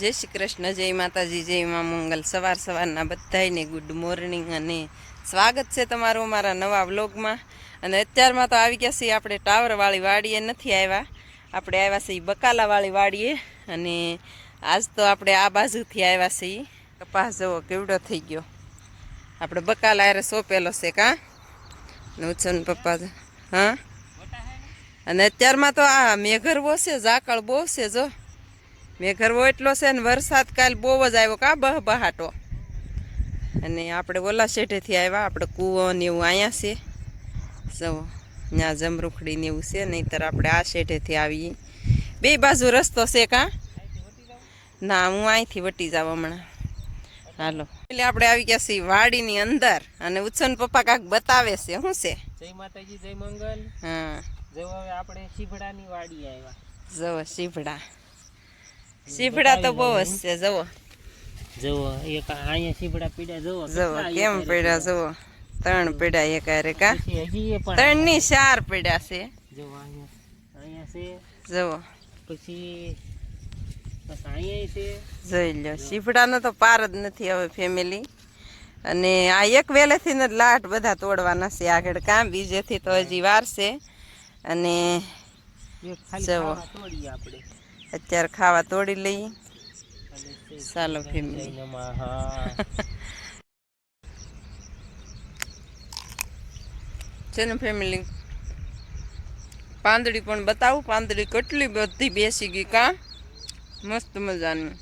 જય શ્રી કૃષ્ણ, જય માતાજી, જય મા મંગલ. સવાર સવારના બધાયને ગુડ મોર્નિંગ અને સ્વાગત છે તમારું અમારા નવા વ્લોગમાં. અને અત્યારમાં તો આવી ગયા છીએ આપણે ટાવરવાળી વાડીએ, નથી આવ્યા. આપણે આવ્યા છીએ બકાલાવાળી વાડીએ અને આજ તો આપણે આ બાજુથી આવ્યા છીએ. કપાસ જવો કેવડો થઈ ગયો. આપણે બકાલા હારે સોંપેલો છે કાં? ઉછન પપ્પા હા? અને અત્યારમાં તો આ મેઘરવો છે, ઝાકળ બહુ છે જો. મેઘરવો એટલો છે ને વરસાદ કાલ બહુ જ આવ્યો કા બહ બહાટો. અને આપણે ઓલા શેઠેથી આવ્યા આપણે કૂવો ને એવું અહીંયા છે. સૌ ત્યાં જમરૂખડી ને એવું છે નહીંતર આપણે આ શેઠેથી આવીએ. બે બાજુ રસ્તો છે કા? ના હું અહીંથી વટી જાવ હમણાં. હાલો. એટલે આપણે આવી ગયા છીએ વાડીની અંદર અને ઉછન પપ્પા કાંક બતાવે છે શું છે? જય માતાજી જય મંગલ. હા. જો હવે આપણે શીભડાની વાડી આવ્યા. જવો શીભડા. શીભડા તો બહુ જ છે જવો જુઓ એક અહીંયા શીભડા પીડા જુઓ જવો કેમ પીડા જવો ત્રણ પીડા એક હારે કા? ત્રણની ચાર પીડા છે. જો અહીંયા છે. જવો પછી જોઈ લો શીફડાનો તો પાર જ નથી હવે ફેમિલી અને આ એક વેલેથી ને જ લાટ બધા તોડવાના છે આગળ કાં બીજેથી તો હજી વાર છે. અને એક અત્યારે ખાવા તોડી લઈએ ચાલો ફેમિલી છે ફેમિલી પાંદડી પણ બતાવું. પાંદડી કેટલી બધી બેસી ગઈ કા? મસ્ત મજાની.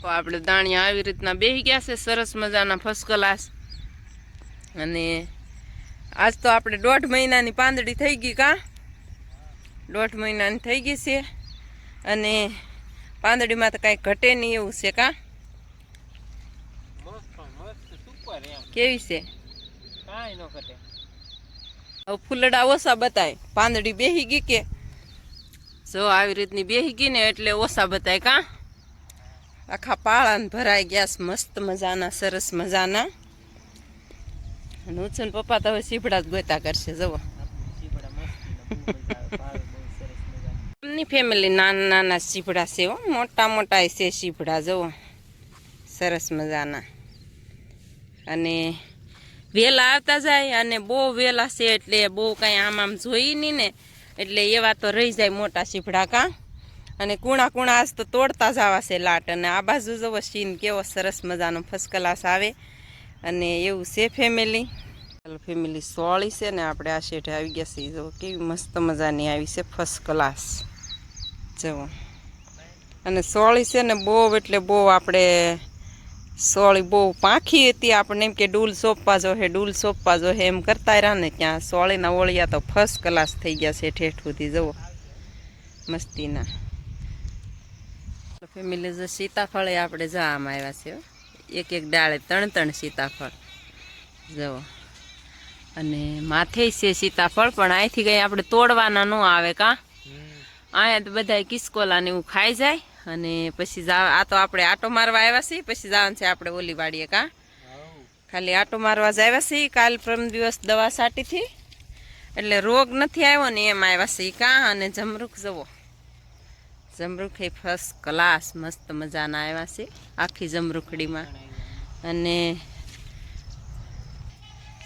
તો આપણે દાણિયા આવી રીતના બેસી ગયા છે. સરસ મજાના ફર્સ્ટ ક્લાસ અને આજ તો આપણે દોઢ મહિનાની પાંદડી થઈ ગઈ કા? દોઢ મહિનાની થઈ ગઈ છે. અને પાંદડીમાં તો કાંઈ ઘટે નહીં એવું છે કા? કેવી છે? હવે ફૂલડા ઓછા બતાય. પાંદડી બેહી ગઈ કે? જો આવી રીતની બેહી ગઈ ને એટલે ઓછા બતાય કા? આખા પાળાને ભરાઈ ગયા મસ્ત મજાના સરસ મજાના. અને ઉછન પપ્પા તો હવે સીભડા જ ગોતા કરશે જુઓ. મજા ફેમિલી નાના નાના સીપડા છે હો. મોટા મોટા છે સીપડા જુઓ. સરસ મજાના. અને વહેલા આવતા જાય અને બહુ વહેલા છે એટલે બહુ કાંઈ આમ આમ જોઈ નહીં ને. એટલે એવા તો રહી જાય મોટા સીપડા કાં. અને કુણા કુણા આજ તો તોડતા જ આવા છે લાટ. અને આ બાજુ જવો સીન કેવો સરસ મજાનો ફર્સ્ટ ક્લાસ આવે. અને એવું છે ફેમિલી ફેમિલી સોળી છે ને આપણે આ શેઠે આવી ગયા છે જો કેવી મસ્ત મજાની આવી છે ફર્સ્ટ ક્લાસ જુઓ અને સોળી છે ને બહુ એટલે બહુ આપણે સોળી બહુ પાંખી હતી. આપણને એમ કે ડૂલ સોંપવા જો હે ડૂલ સોંપવા જો હે એમ કરતા રહ્યા ને ત્યાં સોળીના ઓળિયા તો ફર્સ્ટ ક્લાસ થઈ ગયા છે ઠેઠ સુધી. જુઓ, મસ્તીના. ફેમિલી જો સીતાફળ આપણે જવામાં આવ્યા છે. એક એક ડાળે ત્રણ ત્રણ સીતાફળ. જવો અને માથે છે સીતાફળ, પણ અહીંથી કંઈ આપણે તોડવાના ન આવે કાં? અહીંયા તો બધા કિસ્કોલા ને એવું ખાઈ જાય. અને પછી આ તો આપણે આટો મારવા આવ્યા છીએ. પછી જવાનું છે આપણે ઓલી વાડીએ કાં? ખાલી આટો મારવા જ આવ્યા છીએ. કાલ પ્રમ દિવસ દવા સાટીથી એટલે રોગ નથી આવ્યો ને એમ આવ્યા છીએ કાં? અને જમરૂખ જવો. જમરૂખ એ ફર્સ્ટ ક્લાસ મસ્ત મજાના આવ્યા છે આખી જમરૂખડીમાં. અને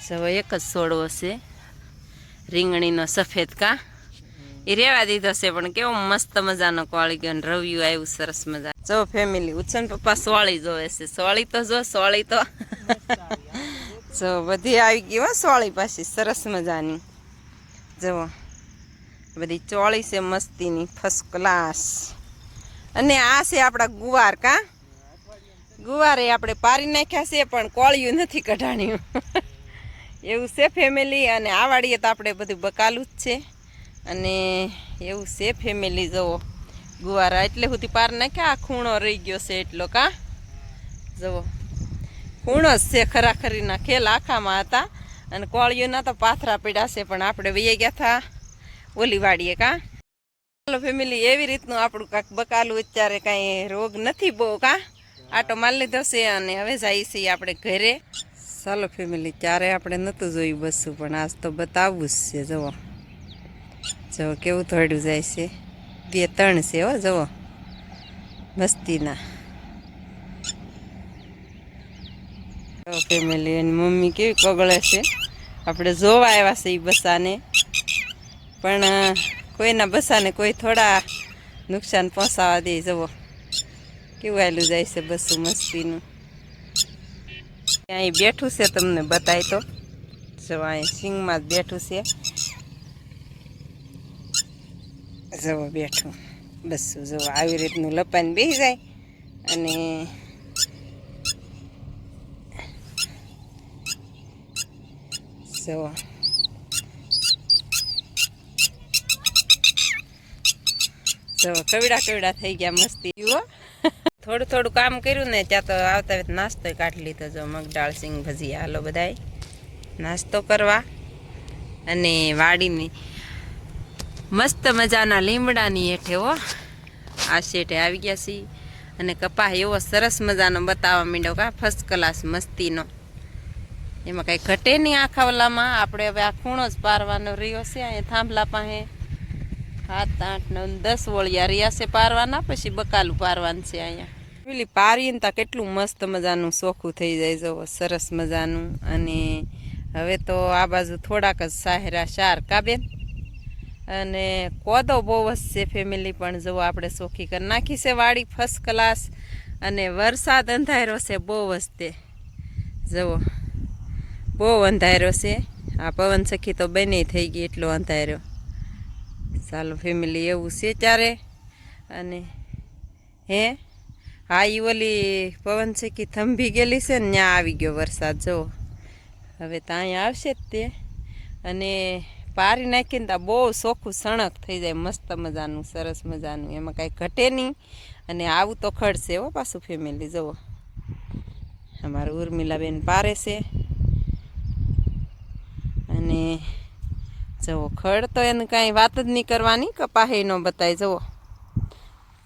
જવો એક જ છોડવો છે. રીંગણીનો સફેદ કા? એ રેવા દીધો છે, પણ કેવો મસ્ત મજાનો કોળી ગયો ને રવિયું આવ્યું, સરસ મજા. જો ફેમિલી ઉછન પપ્પા સોળી જોવે છે. સોળી તો જો, સોળી તો. જો બધી આવી ગઈ હો સોળી પાછી, સરસ મજાની. જુઓ બધી ચોળી છે મસ્તીની ફર્સ્ટ ક્લાસ અને આ છે આપણા ગુવાર કા? ગુવારે આપણે પારી નાખ્યા છે, પણ કોળિયું નથી કઢાણ્યું. એવું છે ફેમિલી અને આ વાડીએ તો આપણે બધું બકાલું જ છે. અને એવું છે ફેમિલી જવો ગુવારા એટલે સુધી પાર નાખ્યા, આ ખૂણો રહી ગયો છે એટલો કા? જવો ખૂણો જ છે ખરાખરીના ખેલ આખામાં હતા. અને કોળીઓના તો પાથરા પડ્યા છે, પણ આપણે વહી ગયા હતા ઓલી વાડીએ કા? ચાલો ફેમિલી એવી રીતનું આપણું કાંક બકાલું અત્યારે કાંઈ રોગ નથી બહુ કા? આટો માલ લીધો છે અને હવે જઈએ છીએ આપણે ઘરે. ચાલો ફેમિલી ક્યારે આપણે નહોતું જોયું બસું, પણ આજ તો બતાવવું જ છે, જુઓ. જો કેવું થોડું જાય છે. બે ત્રણ છે હો, જુઓ. મસ્તીના. ફેમિલી એની મમ્મી કેવી કગળે છે. આપણે જોવા આવ્યા છે એ બસાને. પણ કોઈના બસાને કોઈ થોડા નુકસાન પહોંચાવા દે જવો કેવું આવેલું જાય છે બસું મસ્તીનું. ત્યાં બેઠું છે તમને બતાય તો. જો, અહીં સિંગમાં જ બેઠું છે. જવો બેઠું. બસું જવો આવી રીતનું લપાઈને બેસી જાય અને જવો. જો કવડા કવડા થઈ ગયા મસ્તી. જુઓ. થોડું થોડું કામ કર્યું ને ત્યાં તો આવતા વેત નાસ્તો કાઢી લીધો જો મગડાળ સિંગ ભજીયા, હાલો બધાય. નાસ્તો કરવા અને વાડીની મસ્ત મજાના લીમડાની હેઠે હો આ શેઠે આવી ગયા છીએ. અને કપાહ એવો સરસ મજાનો બતાવવા માંડ્યો કા ફર્સ્ટ ક્લાસ મસ્તીનો. એમાં કાંઈ ઘટે નહીં આખા ઓલામાં આપણે હવે આ ખૂણો જ પારવાનો રહ્યો છે. અહીંયા થાંભલા પાસે સાત, આઠ, નવ, દસ વળિયા રહ્યા છે પારવાના. પછી બકાલું પારવાનું છે અહીંયા. પેલી પારીને તા કેટલું મસ્ત મજાનું ચોખ્ખું થઈ જાય જવો સરસ મજાનું. અને હવે તો આ બાજુ થોડાક જ સાહેરા શાર. કાબેન અને કોદો બહુ જ છે ફેમિલી પણ જુઓ આપણે સોખી કરી નાખી છે વાડી ફર્સ્ટ ક્લાસ અને વરસાદ અંધારો છે બહુ જ તે. જુઓ બહુ અંધાર્યો છે. આ પવન સખી તો બને થઈ ગઈ એટલો અંધારો ચાલો ફેમિલી એવું છે ત્યારે. અને હે હા એ ઓલી પવન સખી થંભી ગયેલી છે ને ત્યાં આવી ગયો વરસાદ જુઓ હવે તો અહીંયા આવશે જ તે. અને પારી નાખીને તો બહુ ચોખ્ખું સણક થઈ જાય, મસ્ત મજાનું, સરસ મજાનું. એમાં કાંઈ ઘટે નહીં અને આવું તો ખડશે હો પાછું ફેમિલી જુઓ. અમારું ઉર્મિલાબેન પારે છે. અને જુઓ, ખડ તો એને કાંઈ વાત જ નહીં કરવાની, કપાહે ન બતાય, જુઓ.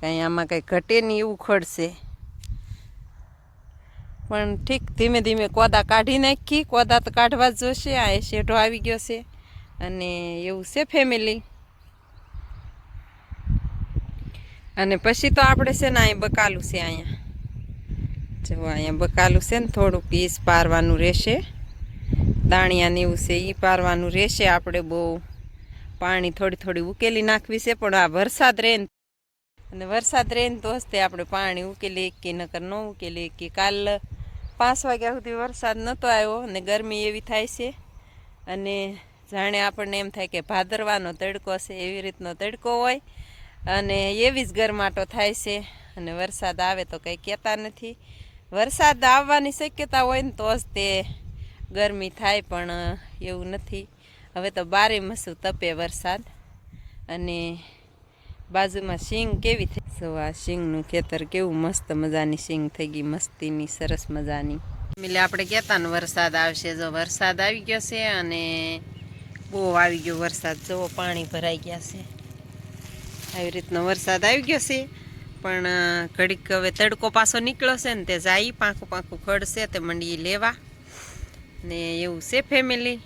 કાંઈ આમાં કાંઈ ઘટે નહીં એવું ખડશે પણ ઠીક, ધીમે ધીમે કોદા કાઢી નાખી, કોદા તો કાઢવા જ જોશે, આ એ શેઢો આવી ગયો છે. અને એવું છે ફેમિલી અને પછી તો આપણે છે ને અહીંયા બકાલું છે અહીંયા. જો અહીંયા બકાલું છે ને થોડુંક પીસ પારવાનું રહેશે. દાણિયાને એવું છે એ પારવાનું રહેશે. આપણે બહુ પાણી થોડી થોડી ઉકેલી નાખવી છે, પણ આ વરસાદ રહે અને વરસાદ રહે ને તો હસ્તે આપણે પાણી ઉકેલી કે નકર ન ઉકેલી કે કાલ પાંચ વાગ્યા સુધી વરસાદ નહોતો આવ્યો અને ગરમી એવી થાય છે. અને જાણે આપણને એમ થાય કે ભાદરવાનો તડકો છે એવી રીતનો તડકો હોય. અને એવી જ ગરમાટો થાય છે. અને વરસાદ આવે તો કંઈ કહેતા નથી. વરસાદ આવવાની શક્યતા હોય ને તો જ તે ગરમી થાય, પણ એવું નથી. હવે તો બારે મસું તપે વરસાદ. અને બાજુમાં શીંગ કેવી થઈ સો આ શીંગનું ખેતર કેવું મસ્ત મજાની શીંગ થઈ ગઈ, મસ્તીની, સરસ મજાની. એટલે આપણે કહેતા ને વરસાદ આવશે. જો વરસાદ આવી ગયો છે અને બહુ આવી ગયો વરસાદ. જુઓ, પાણી ભરાઈ ગયા છે. આવી રીતનો વરસાદ આવી ગયો છે. પણ ઘડીક હવે તડકો પાછો નીકળ્યો છે ને તે જાય, પાંખું પાંખું ખડશે તે મંડી લેવા. ને એવું છે ફેમિલી